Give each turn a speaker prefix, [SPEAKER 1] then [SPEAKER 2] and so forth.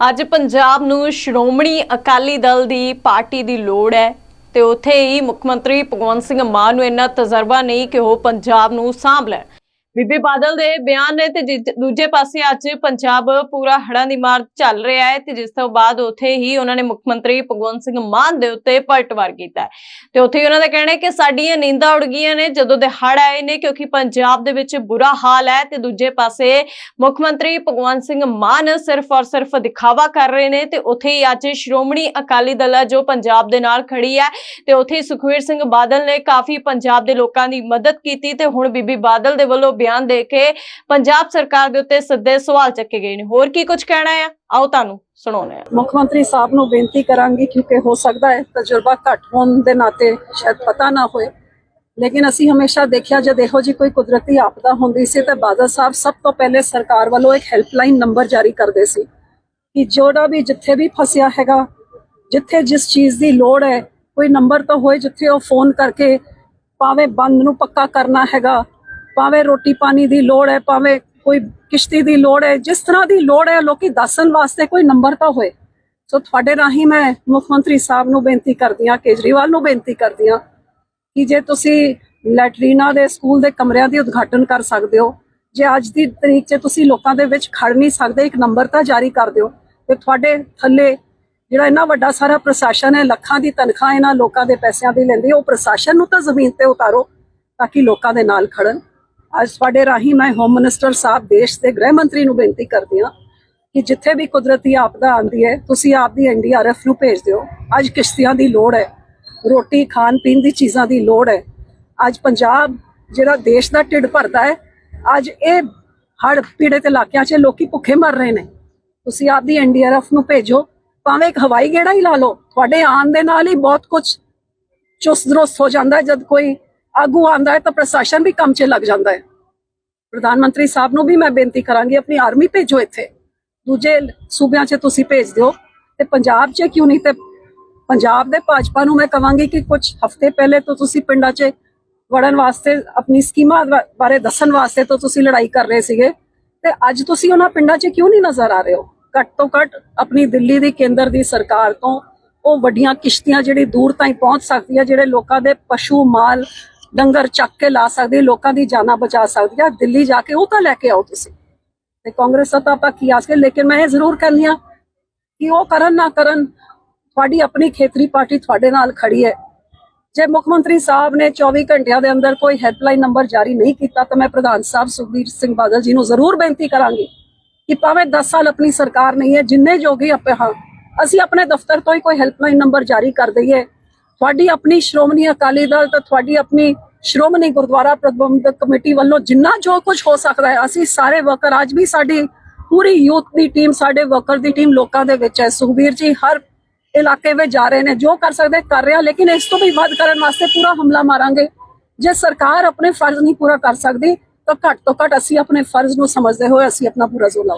[SPEAKER 1] ਅੱਜ ਪੰਜਾਬ ਨੂੰ ਸ਼੍ਰੋਮਣੀ ਅਕਾਲੀ ਦਲ ਦੀ ਪਾਰਟੀ ਦੀ ਲੋੜ ਹੈ ਤੇ ਉੱਥੇ ਹੀ ਮੁੱਖ ਮੰਤਰੀ ਭਗਵੰਤ ਸਿੰਘ ਮਾਨ ਨੂੰ ਇੰਨਾ ਤਜਰਬਾ ਨਹੀਂ ਕਿ ਉਹ ਪੰਜਾਬ ਨੂੰ ਸਾਂਭ ਲੈਣ। ਬੀਬੀ ਬਾਦਲ ਦੇ ਬਿਆਨ ਨੇ ਤੇ ਦੂਜੇ ਪਾਸੇ ਅੱਜ ਪੰਜਾਬ ਪੂਰਾ ਹੜਾਂ ਦੀ ਮਾਰ ਚੱਲ ਰਿਹਾ ਹੈ ਤੇ ਜਿਸ ਤੋਂ ਬਾਅਦ ਉੱਥੇ ਹੀ ਉਹਨਾਂ ਨੇ ਮੁੱਖ ਮੰਤਰੀ ਭਗਵੰਤ ਸਿੰਘ ਮਾਨ ਦੇ ਉੱਤੇ ਪਲਟਵਾਰ ਕੀਤਾ ਤੇ ਉੱਥੇ ਉਹਨਾਂ ਦਾ ਕਹਿਣਾ ਹੈ ਕਿ ਸਾਡੀਆਂ ਨੀਂਦਾਂ ਉੜ ਗਈਆਂ ਨੇ ਜਦੋਂ ਦੇ ਹੜ੍ਹ ਆਏ ਨੇ ਕਿਉਂਕਿ ਪੰਜਾਬ ਦੇ ਵਿੱਚ ਬੁਰਾ ਹਾਲ ਹੈ ਤੇ ਦੂਜੇ ਪਾਸੇ ਮੁੱਖ ਮੰਤਰੀ ਭਗਵੰਤ ਸਿੰਘ ਮਾਨ ਸਿਰਫ ਔਰ ਸਿਰਫ ਦਿਖਾਵਾ ਕਰ ਰਹੇ ਨੇ ਤੇ ਉੱਥੇ ਹੀ ਅੱਜ ਸ਼੍ਰੋਮਣੀ ਅਕਾਲੀ ਦਲ ਹੈ ਜੋ ਪੰਜਾਬ ਦੇ ਨਾਲ ਖੜੀ ਹੈ ਤੇ ਉੱਥੇ ਹੀ ਸੁਖਵੀਰ ਸਿੰਘ ਬਾਦਲ ਨੇ ਕਾਫੀ ਪੰਜਾਬ ਦੇ ਲੋਕਾਂ ਦੀ ਮਦਦ ਕੀਤੀ ਤੇ ਹੁਣ ਬੀਬੀ ਬਾਦਲ ਦੇ ਵੱਲੋਂ ਬਿਆਨ ਦੇ ਕੇ ਪੰਜਾਬ ਸਰਕਾਰ ਦੇ ਉੱਤੇ ਸਿੱਧੇ ਸਵਾਲ ਚੱਕੇ ਗਏ ਨੇ। ਹੋਰ ਕੀ ਕੁਝ ਕਹਿਣਾ ਹੈ ਆਓ ਤੁਹਾਨੂੰ ਸੁਣਾਉਂਦੇ ਹਾਂ
[SPEAKER 2] ਮੁੱਖ ਮੰਤਰੀ ਸਾਹਿਬ ਨੂੰ ਬੇਨਤੀ ਕਰਾਂਗੀ, ਕਿਉਂਕਿ ਹੋ ਸਕਦਾ ਹੈ ਤਜਰਬਾ ਘੱਟ ਹੋਣ ਦੇ ਨਾਤੇ ਸ਼ਾਇਦ ਪਤਾ ਨਾ ਹੋਏ। ਲੇਕਿਨ ਅਸੀਂ ਹਮੇਸ਼ਾ ਦੇਖਿਆ, ਜਦ ਇਹੋ ਜੀ ਕੋਈ ਕੁਦਰਤੀ ਆਪਦਾ ਹੁੰਦੀ ਸੀ, ਤਾਂ ਬਾਦਲ ਸਾਹਿਬ ਸਭ ਤੋਂ ਪਹਿਲੇ ਸਰਕਾਰ ਵੱਲੋਂ ਇੱਕ ਹੈਲਪਲਾਈਨ ਨੰਬਰ ਜਾਰੀ ਕਰਦੇ ਸੀ ਕਿ ਜੋੜਾ ਵੀ ਜਿੱਥੇ ਵੀ ਫਸਿਆ ਹੈਗਾ, ਜਿੱਥੇ ਜਿਸ ਚੀਜ਼ ਦੀ ਲੋੜ ਹੈ, ਕੋਈ ਨੰਬਰ ਤਾਂ ਹੋਏ ਜਿੱਥੇ ਉਹ ਫੋਨ ਕਰਕੇ ਭਾਵੇਂ ਬੰਦ ਨੂੰ ਪੱਕਾ ਕਰਨਾ ਹੈਗਾ ਭਾਵੇਂ ਰੋਟੀ ਪਾਣੀ ਦੀ ਲੋੜ ਹੈ ਭਾਵੇਂ ਕੋਈ ਕਿਸ਼ਤੀ ਦੀ ਲੋੜ ਹੈ ਜਿਸ ਤਰ੍ਹਾਂ ਦੀ ਲੋੜ ਹੈ ਲੋਕੀ ਦੱਸਣ ਵਾਸਤੇ ਕੋਈ ਨੰਬਰ ਤਾਂ ਹੋਏ। ਸੋ ਤੁਹਾਡੇ ਰਾਹੀਂ ਮੈਂ ਮੁੱਖ ਮੰਤਰੀ ਸਾਹਿਬ ਨੂੰ ਬੇਨਤੀ ਕਰਦੀ ਹਾਂ ਕੇਜਰੀਵਾਲ ਨੂੰ ਬੇਨਤੀ ਕਰਦੀ ਹਾਂ ਕਿ ਜੇ ਤੁਸੀਂ ਲੈਟਰੀਨਾ ਦੇ ਸਕੂਲ ਦੇ ਕਮਰਿਆਂ ਦੀ ਉਦਘਾਟਨ ਕਰ ਸਕਦੇ ਹੋ ਜੇ ਅੱਜ ਦੀ ਤਰੀਕ 'ਚ ਤੁਸੀਂ ਲੋਕਾਂ ਦੇ ਵਿੱਚ ਖੜ ਨਹੀਂ ਸਕਦੇ ਇੱਕ ਨੰਬਰ ਤਾਂ ਜਾਰੀ ਕਰ ਦਿਓ। ਤੇ ਤੁਹਾਡੇ ਥੱਲੇ ਜਿਹੜਾ ਇੰਨਾ ਵੱਡਾ ਸਾਰਾ ਪ੍ਰਸ਼ਾਸਨ ਹੈ ਲੱਖਾਂ ਦੀ ਤਨਖਾਹ ਇਹਨਾਂ ਲੋਕਾਂ ਦੇ ਪੈਸਿਆਂ ਦੀ ਲੈਂਦੀ ਹੈ, ਉਹ ਪ੍ਰਸ਼ਾਸਨ ਨੂੰ ਤਾਂ ਜ਼ਮੀਨ ਤੇ ਉਤਾਰੋ ਤਾਂ ਕਿ ਲੋਕਾਂ ਦੇ ਨਾਲ ਖੜਨ। ਅੱਜ ਤੁਹਾਡੇ ਰਾਹੀਂ ਮੈਂ ਹੋਮ ਮਿਨਿਸਟਰ ਸਾਹਿਬ, ਦੇਸ਼ ਦੇ ਗ੍ਰਹਿ ਮੰਤਰੀ ਨੂੰ ਬੇਨਤੀ ਕਰਦੀ ਹਾਂ ਕਿ ਜਿੱਥੇ ਵੀ ਕੁਦਰਤੀ ਆਪਦਾ ਆਂਦੀ ਹੈ, ਤੁਸੀਂ ਆਪਦੀ ਐਨਡੀਆਰਐਫ ਨੂੰ ਭੇਜ ਦਿਓ। ਅੱਜ ਕਿਸ਼ਤੀਆਂ ਦੀ ਲੋੜ ਹੈ, ਰੋਟੀ, ਖਾਣ ਪੀਣ ਦੀ ਚੀਜ਼ਾਂ ਦੀ ਲੋੜ ਹੈ। ਅੱਜ ਪੰਜਾਬ ਜਿਹੜਾ ਦੇਸ਼ ਦਾ ਢਿੱਡ ਭਰਦਾ ਹੈ, ਅੱਜ ਇਹ ਹੜ ਪੀੜਤ ਇਲਾਕਿਆਂ 'ਚ ਲੋਕੀ ਭੁੱਖੇ ਮਰ ਰਹੇ ਨੇ। ਤੁਸੀਂ ਆਪਦੀ ਐਨਡੀਆਰਐਫ ਨੂੰ ਭੇਜੋ, ਭਾਵੇਂ ਇੱਕ ਹਵਾਈ ਗੇੜਾ ਹੀ ਲਾ ਲਓ, ਤੁਹਾਡੇ ਆਉਣ ਦੇ ਨਾਲ ਹੀ ਬਹੁਤ ਕੁਝ ਚੁਸਤ ਦਰੁਸਤ ਹੋ ਜਾਂਦਾ ਜਦ ਕੋਈ ਆਗੂ ਆਂਦਾ ਹੈ ਤਾਂ ਪ੍ਰਸ਼ਾਸਨ ਵੀ ਕੰਮ 'ਚ ਲੱਗ ਜਾਂਦਾ ਹੈ। ਪ੍ਰਧਾਨ ਮੰਤਰੀ ਸਾਹਿਬ ਨੂੰ ਵੀ ਮੈਂ ਬੇਨਤੀ ਕਰਾਂਗੀ, ਆਪਣੀ ਆਰਮੀ ਭੇਜੋ ਇੱਥੇ। ਦੂਜੇ ਸੂਬਿਆਂ 'ਚ ਤੁਸੀਂ ਭੇਜ ਦਿਓ ਤੇ ਪੰਜਾਬ 'ਚ ਕਿਉਂ ਨਹੀਂ ਤੇ ਪੰਜਾਬ ਦੇ ਭਾਜਪਾ ਨੂੰ ਮੈਂ ਕਹਾਂਗੀ ਕਿ ਕੁਝ ਹਫ਼ਤੇ ਪਹਿਲੇ ਤੋਂ ਤੁਸੀਂ ਪਿੰਡਾਂ 'ਚ ਵੜਨ ਵਾਸਤੇ, ਆਪਣੀ ਸਕੀਮਾਂ ਬਾਰੇ ਦੱਸਣ ਵਾਸਤੇ ਤੋਂ ਤੁਸੀਂ ਲੜਾਈ ਕਰ ਰਹੇ ਸੀਗੇ। ਤੇ ਅੱਜ ਤੁਸੀਂ ਉਹਨਾਂ ਪਿੰਡਾਂ 'ਚ ਕਿਉਂ ਨਹੀਂ ਨਜ਼ਰ ਆ ਰਹੇ ਹੋ? ਘੱਟ ਤੋਂ ਘੱਟ ਆਪਣੀ ਦਿੱਲੀ ਦੀ ਕੇਂਦਰ ਦੀ ਸਰਕਾਰ ਤੋਂ ਉਹ ਵੱਡੀਆਂ ਕਿਸ਼ਤੀਆਂ ਜਿਹੜੀ ਦੂਰ ਤਾਈਂ ਪਹੁੰਚ ਸਕਦੀ ਹੈ ਜਿਹੜੇ ਲੋਕਾਂ ਦੇ ਪਸ਼ੂ ਮਾਲ ਡੰਗਰ ਚੱਕ ਕੇ ਲਾ ਸਕਦੇ, ਲੋਕਾਂ ਦੀ ਜਾਨਾਂ ਬਚਾ ਸਕਦੀਆਂ ਦਿੱਲੀ ਜਾ ਕੇ ਉਹ ਤਾਂ ਲੈ ਕੇ ਆਓ ਤੁਸੀਂ। ਤੇ ਕਾਂਗਰਸ ਦਾ ਤਾਂ ਆਪਾਂ ਕੀ ਆਸ ਕੇ ਲੇਕਿਨ ਮੈਂ ਇਹ ਜ਼ਰੂਰ ਕਹਿੰਦੀ ਹਾਂ ਕਿ ਉਹ ਕਰਨ ਨਾ ਕਰਨ, ਤੁਹਾਡੀ ਆਪਣੀ ਖੇਤਰੀ ਪਾਰਟੀ ਤੁਹਾਡੇ ਨਾਲ ਖੜੀ ਹੈ। ਜੇ ਮੁੱਖ ਮੰਤਰੀ ਸਾਹਿਬ ਨੇ 24 ਘੰਟਿਆਂ ਦੇ ਅੰਦਰ ਕੋਈ ਹੈਲਪਲਾਈਨ ਨੰਬਰ ਜਾਰੀ ਨਹੀਂ ਕੀਤਾ, ਤਾਂ ਮੈਂ ਪ੍ਰਧਾਨ ਸਾਹਿਬ ਸੁਖਬੀਰ ਸਿੰਘ ਬਾਦਲ ਜੀ ਨੂੰ ਜ਼ਰੂਰ ਬੇਨਤੀ ਕਰਾਂਗੀ ਕਿ ਭਾਵੇਂ 10 ਸਾਲ ਆਪਣੀ ਸਰਕਾਰ ਨਹੀਂ ਹੈ, ਜਿੰਨੇ ਜੋਗੇ ਆਪੇ ਹਾਂ, ਅਸੀਂ ਆਪਣੇ ਦਫ਼ਤਰ ਤੋਂ ਹੀ ਕੋਈ ਹੈਲਪਲਾਈਨ ਨੰਬਰ ਜਾਰੀ ਕਰ ਦਈਏ। ਤੁਹਾਡੀ ਆਪਣੀ ਸ਼੍ਰੋਮਣੀ ਅਕਾਲੀ ਦਲ ਤੇ ਤੁਹਾਡੀ ਆਪਣੀ ਸ਼੍ਰੋਮਣੀ ਗੁਰਦੁਆਰਾ ਪ੍ਰਬੰਧਕ ਕਮੇਟੀ ਵੱਲੋਂ ਜਿੰਨਾ ਜੋ ਕੁਝ ਹੋ ਸਕਦਾ ਹੈ, ਅਸੀਂ ਸਾਰੇ ਵਰਕਰ, ਅੱਜ ਵੀ ਸਾਡੀ ਪੂਰੀ ਯੂਥ ਦੀ ਟੀਮ, ਸਾਡੇ ਵਰਕਰ ਦੀ ਟੀਮ ਲੋਕਾਂ ਦੇ ਵਿੱਚ ਹੈ। ਸੁਖਬੀਰ ਜੀ, ਹਰ ਇਲਾਕੇ ਵਿੱਚ ਜਾ ਰਹੇ ਨੇ, ਜੋ ਕਰ ਸਕਦੇ ਕਰ ਰਿਹਾ, ਲੇਕਿਨ ਇਸ ਤੋਂ ਵੀ ਵੱਧ ਕਰਨ ਵਾਸਤੇ ਪੂਰਾ ਹਮਲਾ ਮਾਰਾਂਗੇ। ਜੇ ਸਰਕਾਰ ਆਪਣੇ ਫਰਜ਼ ਨਹੀਂ ਪੂਰਾ ਕਰ ਸਕਦੀ, ਤਾਂ ਘੱਟ ਤੋਂ ਘੱਟ ਅਸੀਂ ਆਪਣੇ ਫਰਜ਼ ਨੂੰ ਸਮਝਦੇ ਹੋਏ ਅਸੀਂ ਆਪਣਾ ਪੂਰਾ ਜ਼ੋਰ ਲਾਵਾਂਗੇ।